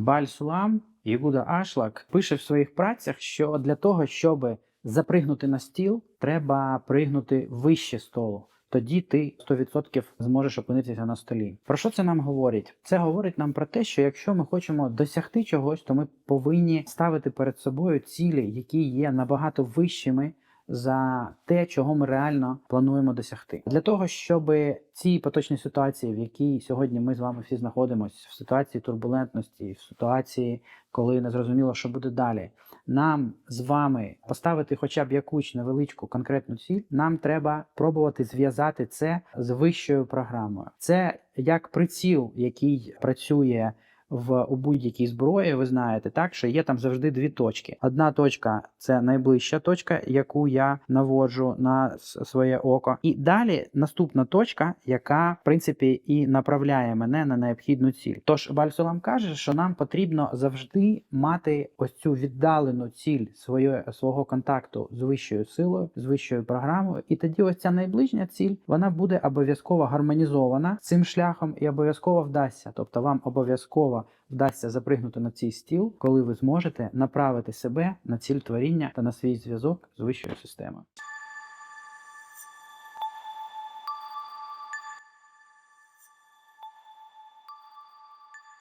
Баль-Сулам Ягуда Ашлак пише в своїх працях, що для того, щоб запригнути на стіл, треба пригнути вище столу. Тоді ти 100% зможеш опинитися на столі. Про що це нам говорить? Це говорить нам про те, що якщо ми хочемо досягти чогось, то ми повинні ставити перед собою цілі, які є набагато вищими за те, чого ми реально плануємо досягти. Для того, щоб в цій поточній ситуації, в якій сьогодні ми з вами всі знаходимося, в ситуації турбулентності, в ситуації, коли не зрозуміло, що буде далі, нам з вами поставити хоча б якусь невеличку конкретну ціль, нам треба пробувати зв'язати це з вищою програмою. Це як приціл, який працює в у будь-якій зброї, ви знаєте, так що є там завжди дві точки. Одна точка це найближча точка, яку я наводжу на своє око, і далі наступна точка, яка в принципі і направляє мене на необхідну ціль. Тож Бальсолам каже, що нам потрібно завжди мати ось цю віддалену ціль своє, свого контакту з вищою силою, з вищою програмою, і тоді ось ця найближня ціль вона буде обов'язково гармонізована цим шляхом і обов'язково вдасться. Тобто вам вдасться запригнути на цей стіл, коли ви зможете направити себе на ціль творіння та на свій зв'язок з вищою системою.